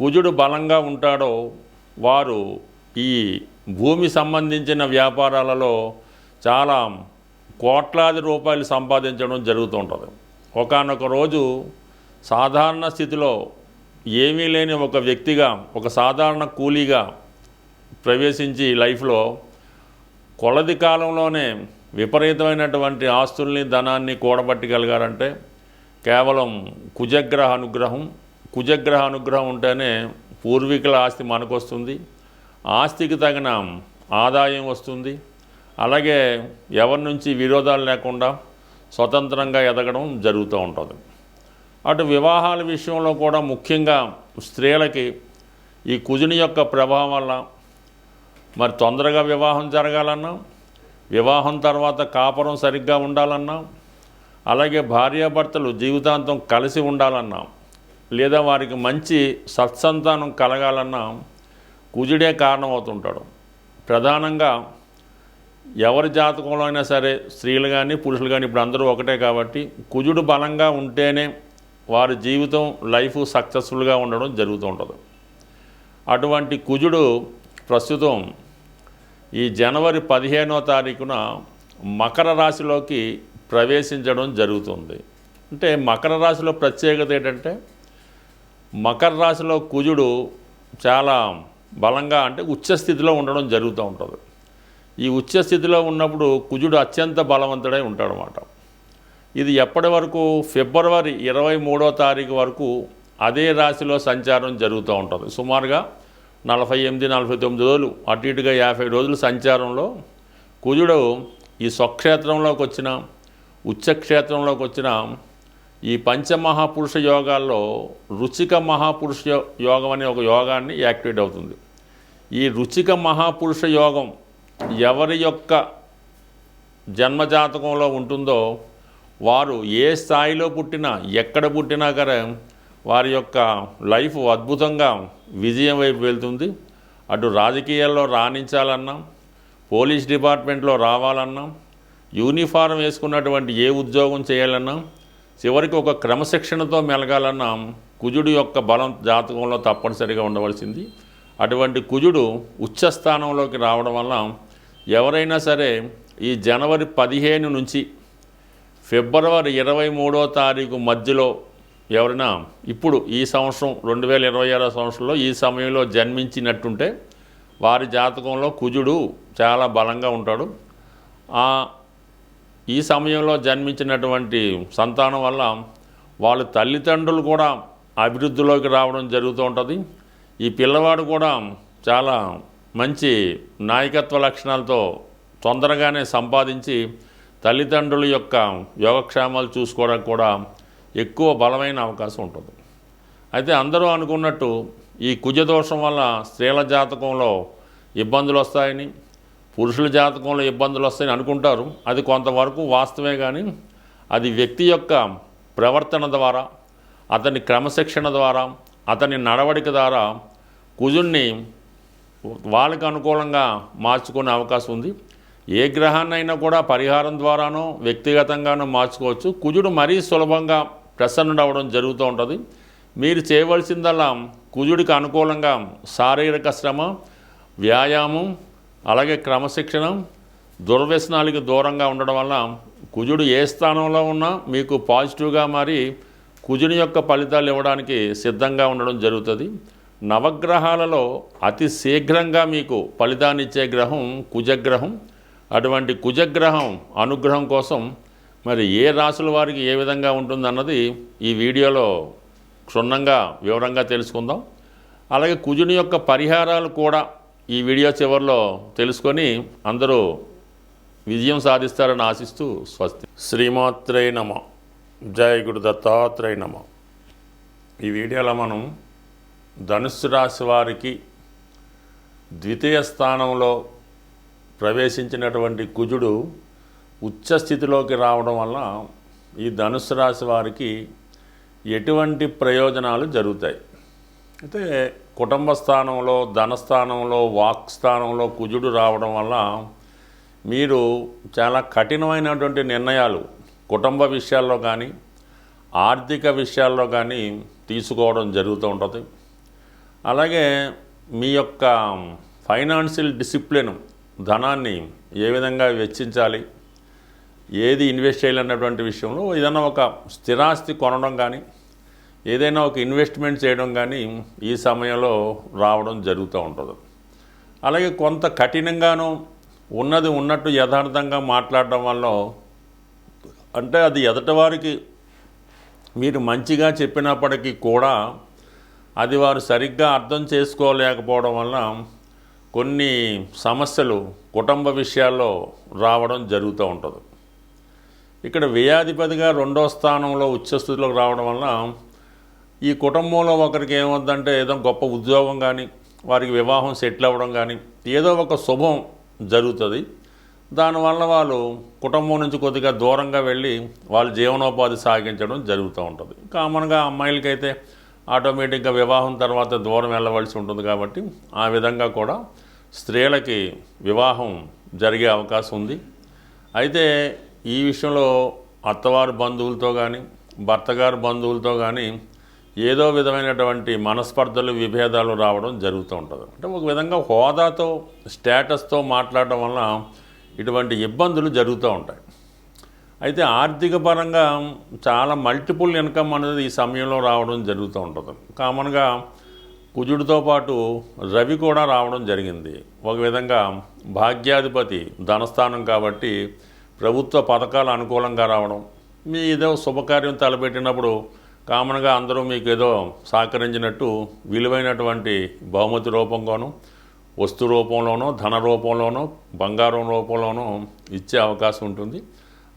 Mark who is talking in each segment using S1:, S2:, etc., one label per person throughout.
S1: కుజుడు బలంగా ఉంటాడో వారు ఈ భూమి సంబంధించిన వ్యాపారాలలో చాలా కోట్లాది రూపాయలు సంపాదించడం జరుగుతూ ఉంటుంది. ఒకనొక రోజు సాధారణ స్థితిలో ఏమీ లేని ఒక వ్యక్తిగా ఒక సాధారణ కూలీగా ప్రవేశించి లైఫ్లో కొలది కాలంలోనే విపరీతమైనటువంటి ఆస్తుల్ని ధనాన్ని కూడబట్టగలిగారంటే కేవలం కుజగ్రహ అనుగ్రహం కుజగ్రహ అనుగ్రహం ఉంటేనే పూర్వీకుల ఆస్తి మనకు వస్తుంది ఆస్తికి తగిన ఆదాయం వస్తుంది. అలాగే ఎవరి నుంచి విరోధాలు లేకుండా స్వతంత్రంగా ఎదగడం జరుగుతూ ఉంటుంది. అటు వివాహాల విషయంలో కూడా ముఖ్యంగా స్త్రీలకి ఈ కుజుని యొక్క ప్రభావం వల్ల మరి తొందరగా వివాహం జరగాలన్నా వివాహం తర్వాత కాపురం సరిగ్గా ఉండాలన్నా అలాగే భార్యాభర్తలు జీవితాంతం కలిసి ఉండాలన్నా లేదా వారికి మంచి సత్సంతానం కలగాలన్న కుజుడే కారణమవుతుంటాడు. ప్రధానంగా ఎవరి జాతకంలో అయినా సరే స్త్రీలు కానీ పురుషులు కానీ ఇప్పుడు అందరూ ఒకటే కాబట్టి కుజుడు బలంగా ఉంటేనే వారి జీవితం లైఫ్ సక్సెస్ఫుల్గా ఉండడం జరుగుతూ ఉంటుంది. అటువంటి కుజుడు ప్రస్తుతం ఈ జనవరి పదిహేనో తారీఖున మకర రాశిలోకి ప్రవేశించడం జరుగుతుంది. అంటే మకర రాశిలో ప్రత్యేకత ఏంటంటే మకర రాశిలో కుజుడు చాలా బలంగా అంటే ఉచ్చస్థితిలో ఉండడం జరుగుతూ ఉంటుంది. ఈ ఉచ్చస్థితిలో ఉన్నప్పుడు కుజుడు అత్యంత బలవంతుడై ఉంటాడనమాట ఇది ఎప్పటి వరకు? ఫిబ్రవరి ఇరవై మూడో తారీఖు వరకు అదే రాశిలో సంచారం జరుగుతూ ఉంటుంది. సుమారుగా నలభై ఎనిమిది నలభై తొమ్మిది రోజులు అటు ఇటుగా యాభై రోజులు సంచారంలో కుజుడు ఈ స్వక్షేత్రంలోకి వచ్చిన ఉచ్చక్షేత్రంలోకి వచ్చిన ఈ పంచమహాపురుష యోగాల్లో రుచిక మహాపురుష యోగం అనే ఒక యోగాన్ని యాక్టివేట్ అవుతుంది. ఈ రుచిక మహాపురుష యోగం ఎవరి యొక్క జన్మజాతకంలో ఉంటుందో వారు ఏ స్థాయిలో పుట్టినా ఎక్కడ పుట్టినా కరే వారి యొక్క లైఫ్ అద్భుతంగా విజయం వైపు వెళ్తుంది. అటు రాజకీయాల్లో రాణించాలన్నా పోలీస్ డిపార్ట్మెంట్లో రావాలన్నా యూనిఫారం వేసుకున్నటువంటి ఏ ఉద్యోగం చేయాలన్నా చివరికి ఒక క్రమశిక్షణతో మెలగాలన్నా కుజుడు యొక్క బలం జాతకంలో తప్పనిసరిగా ఉండవలసింది. అటువంటి కుజుడు ఉచ్చస్థానంలోకి రావడం వల్ల ఎవరైనా సరే ఈ జనవరి పదిహేను నుంచి ఫిబ్రవరి ఇరవై మూడో తారీఖు మధ్యలో ఎవరైనా ఇప్పుడు ఈ సంవత్సరం రెండు వేల ఇరవై ఆరో సంవత్సరంలో ఈ సమయంలో జన్మించినట్టుంటే వారి జాతకంలో కుజుడు చాలా బలంగా ఉంటాడు. ఈ సమయంలో జన్మించినటువంటి సంతానం వల్ల వాళ్ళ తల్లిదండ్రులు కూడా అభివృద్ధిలోకి రావడం జరుగుతూ ఉంటుంది. ఈ పిల్లవాడు కూడా చాలా మంచి నాయకత్వ లక్షణాలతో తొందరగానే సంపాదించి తల్లిదండ్రుల యొక్క యోగక్షేమాలు చూసుకోవడానికి కూడా ఎక్కువ బలమైన అవకాశం ఉంటుంది. అయితే అందరూ అనుకున్నట్టు ఈ కుజదోషం వల్ల స్త్రీల జాతకంలో ఇబ్బందులు వస్తాయని పురుషుల జాతకంలో ఇబ్బందులు వస్తాయని అనుకుంటారు. అది కొంతవరకు వాస్తవే కానీ అది వ్యక్తి యొక్క ప్రవర్తన ద్వారా అతని క్రమశిక్షణ ద్వారా అతని నడవడిక ద్వారా కుజుణ్ణి వాళ్ళకి అనుకూలంగా మార్చుకునే అవకాశం ఉంది. ఏ గ్రహాన్నైనా కూడా పరిహారం ద్వారానో వ్యక్తిగతంగానో మార్చుకోవచ్చు. కుజుడు మరీ సులభంగా ప్రసన్నుడు అవ్వడం జరుగుతూ ఉంటుంది. మీరు చేయవలసిందల్లా కుజుడికి అనుకూలంగా శారీరక శ్రమ వ్యాయామం అలాగే క్రమశిక్షణ దుర్వ్యసనాలకి దూరంగా ఉండడం వల్ల కుజుడు ఏ స్థానంలో ఉన్నా మీకు పాజిటివ్గా మారి కుజుని యొక్క ఫలితాలు ఇవ్వడానికి సిద్ధంగా ఉండడం జరుగుతుంది. నవగ్రహాలలో అతి శీఘ్రంగా మీకు ఫలితాన్ని ఇచ్చే గ్రహం కుజగ్రహం. అటువంటి కుజగ్రహం అనుగ్రహం కోసం మరి ఏ రాసుల వారికి ఏ విధంగా ఉంటుందన్నది ఈ వీడియోలో క్షుణ్ణంగా వివరంగా తెలుసుకుందాం. అలాగే కుజుని యొక్క పరిహారాలు కూడా ఈ వీడియో చివరిలో తెలుసుకొని అందరూ విజయం సాధిస్తారని ఆశిస్తూ స్వస్తి. శ్రీమాత్రే నమ. జయ గురు దత్తాత్రేయ నమ. ఈ వీడియోలో మనం ధనుస్సు రాశి వారికి ద్వితీయ స్థానంలో ప్రవేశించినటువంటి కుజుడు ఉచ్చస్థితిలోకి రావడం వల్ల ఈ ధనుస్సు రాశి వారికి ఎటువంటి ప్రయోజనాలు జరుగుతాయి? అయితే కుటుంబ స్థానంలో ధనస్థానంలో వాక్ స్థానంలో కుజుడు రావడం వల్ల మీరు చాలా కఠినమైనటువంటి నిర్ణయాలు కుటుంబ విషయాల్లో కానీ ఆర్థిక విషయాల్లో కానీ తీసుకోవడం జరుగుతూ ఉంటుంది. అలాగే మీ యొక్క ఫైనాన్షియల్ డిసిప్లిన్ ధనాన్ని ఏ విధంగా వెచ్చించాలి ఏది ఇన్వెస్ట్ చేయాలన్నటువంటి విషయంలో ఏదైనా ఒక స్థిరాస్తి కొనడం కానీ ఏదైనా ఒక ఇన్వెస్ట్మెంట్ చేయడం కానీ ఈ సమయంలో రావడం జరుగుతూ ఉంటుంది. అలాగే కొంత కఠినంగాను ఉన్నది ఉన్నట్టు యథార్థంగా మాట్లాడడం వల్ల అంటే అది ఎదటివారికి మీరు మంచిగా చెప్పినప్పటికీ కూడా అది వారు సరిగ్గా అర్థం చేసుకోలేకపోవడం వల్ల కొన్ని సమస్యలు కుటుంబ విషయాల్లో రావడం జరుగుతూ ఉంటుంది. ఇక్కడ వ్యయాధిపతిగా రెండో స్థానంలో ఉచ్చస్థితిలోకి రావడం వల్ల ఈ కుటుంబంలో ఒకరికి ఏమవుద్దంటే ఏదో గొప్ప ఉద్యోగం కానీ వారికి వివాహం సెటిల్ అవ్వడం కానీ ఏదో ఒక శుభం జరుగుతుంది. దానివల్ల వాళ్ళు కుటుంబం నుంచి కొద్దిగా దూరంగా వెళ్ళి వాళ్ళ జీవనోపాధి సాగించడం జరుగుతూ ఉంటుంది. కామన్గా అమ్మాయిలకైతే ఆటోమేటిక్గా వివాహం తర్వాత దూరం వెళ్ళవలసి ఉంటుంది కాబట్టి ఆ విధంగా కూడా స్త్రీలకి వివాహం జరిగే అవకాశం ఉంది. అయితే ఈ విషయంలో అత్తవారి బంధువులతో కానీ భర్తగారి బంధువులతో కానీ ఏదో విధమైనటువంటి మనస్పర్ధలు విభేదాలు రావడం జరుగుతూ ఉంటుంది. అంటే ఒక విధంగా హోదాతో స్టేటస్తో మాట్లాడడం వల్ల ఇటువంటి ఇబ్బందులు జరుగుతూ ఉంటాయి. అయితే ఆర్థిక పరంగా చాలా మల్టిపుల్ ఇన్కమ్ అనేది ఈ సమయంలో రావడం జరుగుతూ ఉంటుంది. కామన్గా కుజుడితో పాటు రవి కూడా రావడం జరిగింది. ఒక విధంగా భాగ్యాధిపతి ధనస్థానం కాబట్టి ప్రభుత్వ పథకాలు అనుకూలంగా రావడం మీ ఏదో శుభకార్యం తలపెట్టినప్పుడు కామన్గా అందరూ మీకు ఏదో సహకరించినట్టు విలువైనటువంటి బహుమతి రూపంగాను వస్తు రూపంలోనో ధన రూపంలోనో బంగారం రూపంలోనో ఇచ్చే అవకాశం ఉంటుంది.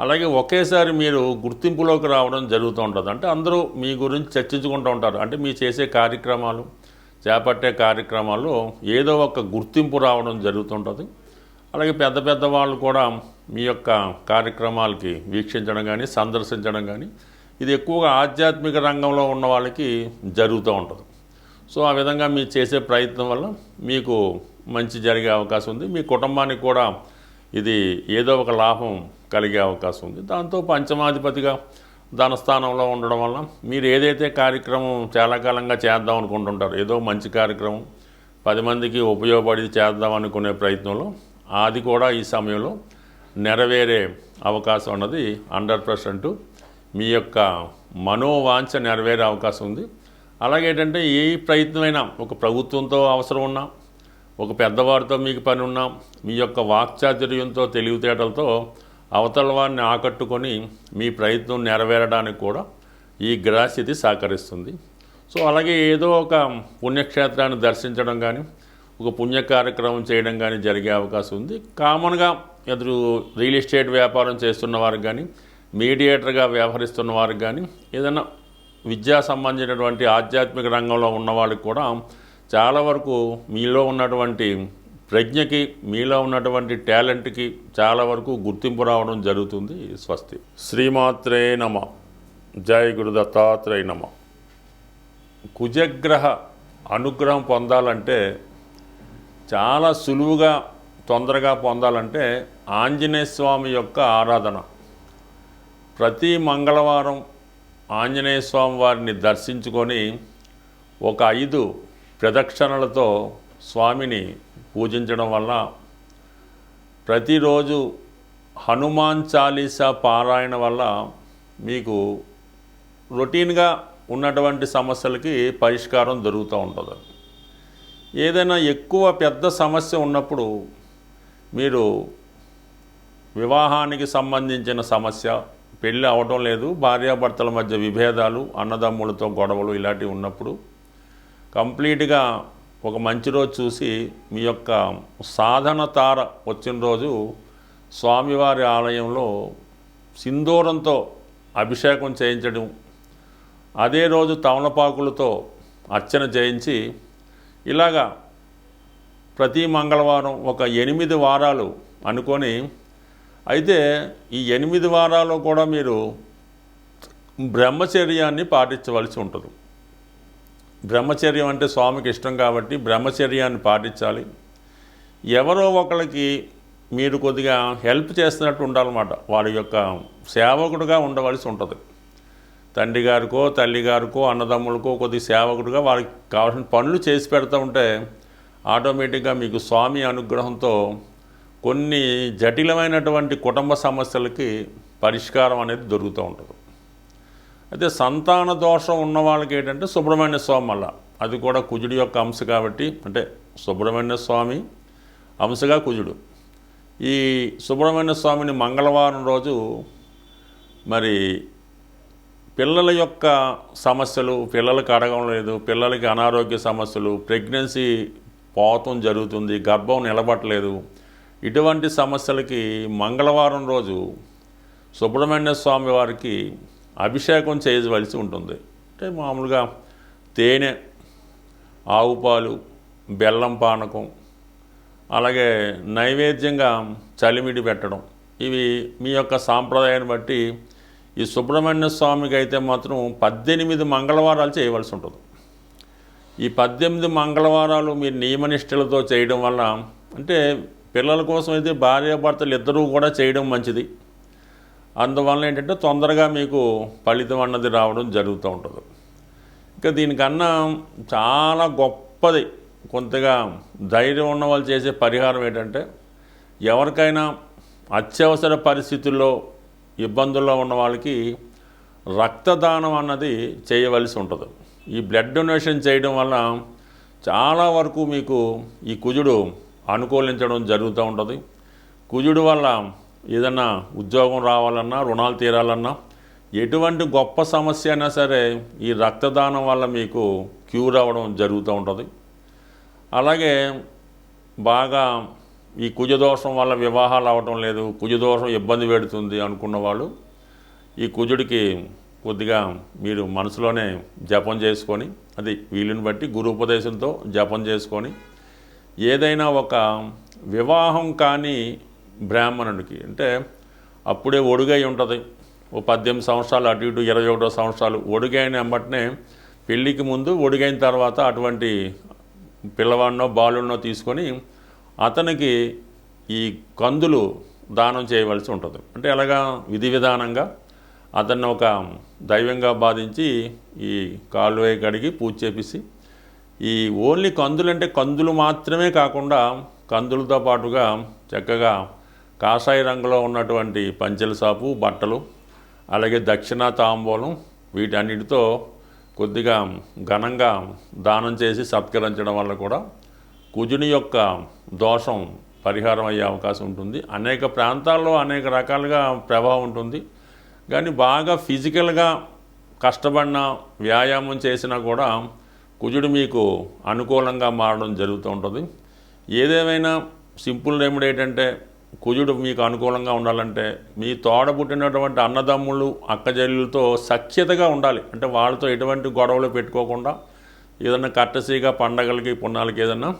S1: అలాగే ఒకేసారి మీరు గుర్తింపులోకి రావడం జరుగుతూ ఉంటుంది. అంటే అందరూ మీ గురించి చర్చించుకుంటూ ఉంటారు. అంటే మీ చేసే కార్యక్రమాలు చేపట్టే కార్యక్రమాల్లో ఏదో ఒక గుర్తింపు రావడం జరుగుతుంటుంది అలాగే పెద్ద పెద్ద వాళ్ళు కూడా మీ యొక్క కార్యక్రమాలకి వీక్షించడం కానీ సందర్శించడం కానీ ఇది ఎక్కువగా ఆధ్యాత్మిక రంగంలో ఉన్న వాళ్ళకి జరుగుతూ ఉంటుంది. సో ఆ విధంగా మీరు చేసే ప్రయత్నం వల్ల మీకు మంచి జరిగే అవకాశం ఉంది. మీ కుటుంబానికి కూడా ఇది ఏదో ఒక లాభం కలిగే అవకాశం ఉంది. దాంతో పంచమాధిపతిగా ధనస్థానంలో ఉండడం వల్ల మీరు ఏదైతే కార్యక్రమం చాలా కాలంగా చేద్దాం అనుకుంటుంటారు ఏదో మంచి కార్యక్రమం పది మందికి ఉపయోగపడి చేద్దాం అనుకునే ప్రయత్నంలో అది కూడా ఈ సమయంలో నెరవేరే అవకాశం అన్నది హండ్రెడ్ పర్సెంట్ మీ యొక్క మనోవాంఛ నెరవేరే అవకాశం ఉంది. అలాగే ఏంటంటే ఏ ప్రయత్నమైనా ఒక ప్రభుత్వంతో అవసరం ఉన్నా ఒక పెద్దవారితో మీకు పని ఉన్నా మీ యొక్క వాక్చాతుర్యంతో తెలివితేటలతో అవతల వారిని ఆకట్టుకొని మీ ప్రయత్నం నెరవేరడానికి కూడా ఈ గ్రహస్థితి సహకరిస్తుంది. సో అలాగే ఏదో ఒక పుణ్యక్షేత్రాన్ని దర్శించడం కానీ ఒక పుణ్య కార్యక్రమం చేయడం కానీ జరిగే అవకాశం ఉంది. కామన్గా ఎదురు రియల్ ఎస్టేట్ వ్యాపారం చేస్తున్న వారికి కానీ మీడియేటర్గా వ్యవహరిస్తున్న వారికి కానీ ఏదైనా విద్యా సంబంధించినటువంటి ఆధ్యాత్మిక రంగంలో ఉన్న వాళ్ళకి కూడా చాలా వరకు మీలో ఉన్నటువంటి ప్రజ్ఞకి మీలో ఉన్నటువంటి టాలెంట్కి చాలా వరకు గుర్తింపు రావడం జరుగుతుంది. స్వస్తి. శ్రీమాత్రే నమ. జయ గురు దత్తాత్రేయ నమ. కుజగ్రహ అనుగ్రహం పొందాలంటే చాలా సులువుగా తొందరగా పొందాలంటే ఆంజనేయ స్వామి యొక్క ఆరాధన. ప్రతి మంగళవారం ఆంజనేయ స్వామి వారిని దర్శించుకొని ఒక ఐదు ప్రదక్షిణలతో స్వామిని పూజించడం వల్ల ప్రతిరోజు హనుమాన్ చాలీసా పారాయణ వల్ల మీకు రొటీన్గా ఉన్నటువంటి సమస్యలకి పరిష్కారం దొరుకుతూ ఉంటుంది. ఏదైనా ఎక్కువ పెద్ద సమస్య ఉన్నప్పుడు మీరు వివాహానికి సంబంధించిన సమస్య పెళ్ళి అవడం లేదు భార్యాభర్తల మధ్య విభేదాలు అన్నదమ్ములతో గొడవలు ఇలాంటివి ఉన్నప్పుడు కంప్లీట్గా ఒక మంచి రోజు చూసి మీ యొక్క సాధన తార వచ్చిన రోజు స్వామివారి ఆలయంలో సింధూరంతో అభిషేకం చేయించడం అదే రోజు తమలపాకులతో అర్చన చేయించి ఇలాగా ప్రతి మంగళవారం ఒక ఎనిమిది వారాలు అనుకొని అయితే ఈ ఎనిమిది వారాలు కూడా మీరు బ్రహ్మచర్యాన్ని పాటించవలసి ఉంటుంది. బ్రహ్మచర్యం అంటే స్వామికి ఇష్టం కాబట్టి బ్రహ్మచర్యాన్ని పాటించాలి. ఎవరో ఒకరికి మీరు కొద్దిగా హెల్ప్ చేస్తున్నట్టు ఉండాలన్నమాట. వారి యొక్క సేవకుడుగా ఉండవలసి ఉంటుంది. తండ్రి గారికో తల్లి గారికో అన్నదమ్ములకో కొద్ది సేవకుడుగా వారికి కావాల్సిన పనులు చేసి పెడతా ఉంటే ఆటోమేటిక్గా మీకు స్వామి అనుగ్రహంతో కొన్ని జటిలమైనటువంటి కుటుంబ సమస్యలకి పరిష్కారం అనేది దొరుకుతూ ఉంటుంది. అయితే సంతాన దోషం ఉన్న వాళ్ళకి ఏంటంటే సుబ్రహ్మణ్య స్వామి వల్ల. అది కూడా కుజుడి యొక్క అంశ కాబట్టి అంటే సుబ్రహ్మణ్య స్వామి అంశగా కుజుడు. ఈ సుబ్రహ్మణ్య స్వామిని మంగళవారం రోజు మరి పిల్లల యొక్క సమస్యలు పిల్లలకి అడగడం లేదు పిల్లలకి అనారోగ్య సమస్యలు ప్రెగ్నెన్సీ పోతం జరుగుతుంది గర్భం నిలబట్టలేదు ఇటువంటి సమస్యలకి మంగళవారం రోజు సుబ్రహ్మణ్య స్వామి వారికి అభిషేకం చేయవలసి ఉంటుంది. అంటే మామూలుగా తేనె ఆవు పాలు బెల్లం పానకం అలాగే నైవేద్యంగా చలిమిడి పెట్టడం. ఇవి మీ యొక్క సాంప్రదాయాన్ని బట్టి ఈ సుబ్రహ్మణ్య స్వామికి అయితే మాత్రం పద్దెనిమిది మంగళవారాలు చేయవలసి ఉంటుంది. ఈ పద్దెనిమిది మంగళవారాలు మీరు నియమనిష్టలతో చేయడం వల్ల అంటే పిల్లల కోసం అయితే భార్యాభర్తలు ఇద్దరూ కూడా చేయడం మంచిది. అందువల్ల ఏంటంటే తొందరగా మీకు ఫలితం అన్నది రావడం జరుగుతూ ఉంటుంది. ఇంకా దీనికన్నా చాలా గొప్పది కొంతగా ధైర్యం ఉన్న వాళ్ళు చేసే పరిహారం ఏంటంటే ఎవరికైనా అత్యవసర పరిస్థితుల్లో ఇబ్బందుల్లో ఉన్న వాళ్ళకి రక్తదానం అన్నది చేయవలసి ఉంటుంది. ఈ బ్లడ్ డొనేషన్ చేయడం వల్ల చాలా వరకు మీకు ఈ కుజుడు అనుకూలించడం జరుగుతూ ఉంటుంది. కుజుడు వల్ల ఏదన్నా ఉద్యోగం రావాలన్నా రుణాలు తీరాలన్నా ఎటువంటి గొప్ప సమస్య అయినా సరే ఈ రక్తదానం వల్ల మీకు క్యూర్ అవ్వడం జరుగుతూ ఉంటుంది. అలాగే బాగా ఈ కుజదోషం వల్ల వివాహాలు అవ్వటం లేదు కుజదోషం ఇబ్బంది పెడుతుంది అనుకున్న వాళ్ళు ఈ కుజుడికి కొద్దిగా మీరు మనసులోనే జపం చేసుకొని అది వీలుని బట్టి గురు ఉపదేశంతో జపం చేసుకొని ఏదైనా ఒక వివాహం కాని బ్రాహ్మణుడికి అంటే అప్పుడే ఒడుగై ఉంటుంది. ఓ పద్దెనిమిది సంవత్సరాలు అటు ఇటు ఇరవై ఒకటో సంవత్సరాలు ఒడుగైన అమ్మటనే పెళ్ళికి ముందు ఒడిగైన తర్వాత అటువంటి పిల్లవాడినో బాలున్నో తీసుకొని అతనికి ఈ కందులు దానం చేయవలసి ఉంటుంది. అంటే ఎలాగా విధి విధానంగా అతన్ని ఒక దైవంగా బాధించి ఈ కాలువే కడిగి పూజ చేపిసి ఈ ఓన్లీ కందులు అంటే కందులు మాత్రమే కాకుండా కందులతో పాటుగా చక్కగా కాషాయ రంగులో ఉన్నటువంటి పంచెల సాపు బట్టలు అలాగే దక్షిణ తాంబూలం వీటన్నిటితో కొద్దిగా ఘనంగా దానం చేసి సత్కరించడం వల్ల కూడా కుజుని యొక్క దోషం పరిహారం అయ్యే అవకాశం ఉంటుంది. అనేక ప్రాంతాల్లో అనేక రకాలుగా ప్రభావం ఉంటుంది. కానీ బాగా ఫిజికల్గా కష్టపడిన వ్యాయామం చేసినా కూడా కుజుడు మీకు అనుకూలంగా మారడం జరుగుతూ ఉంటుంది. ఏదేమైనా సింపుల్ రెమెడీ ఏంటంటే కుజుడు మీకు అనుకూలంగా ఉండాలంటే మీ తోడ పుట్టినటువంటి అన్నదమ్ములు అక్కజల్లులతో సఖ్యతగా ఉండాలి. అంటే వాళ్ళతో ఎటువంటి గొడవలు పెట్టుకోకుండా ఏదైనా కట్టసీగా పండగలకి పుణ్యాలకి ఏదైనా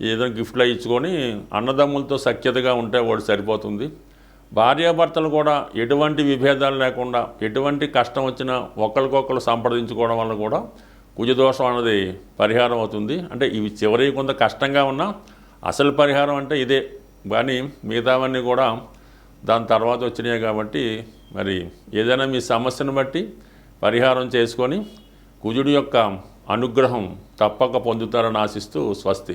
S1: ఏదైనా గిఫ్ట్లు ఇచ్చుకొని అన్నదమ్ములతో సఖ్యతగా ఉంటే వాడు సరిపోతుంది. భార్యాభర్తలు కూడా ఎటువంటి విభేదాలు లేకుండా ఎటువంటి కష్టం వచ్చినా ఒకరికొకరు సంప్రదించుకోవడం వల్ల కూడా కుజదోషం అనేది పరిహారం అవుతుంది. అంటే ఇవి చివరి కొంత కష్టంగా ఉన్నా అసలు పరిహారం అంటే ఇదే. కానీ మిగతావన్నీ కూడా దాని తర్వాత వచ్చినాయి కాబట్టి మరి ఏదైనా మీ సమస్యను బట్టి పరిహారం చేసుకొని కుజుడి యొక్క అనుగ్రహం తప్పక పొందుతారని ఆశిస్తూ స్వస్తి.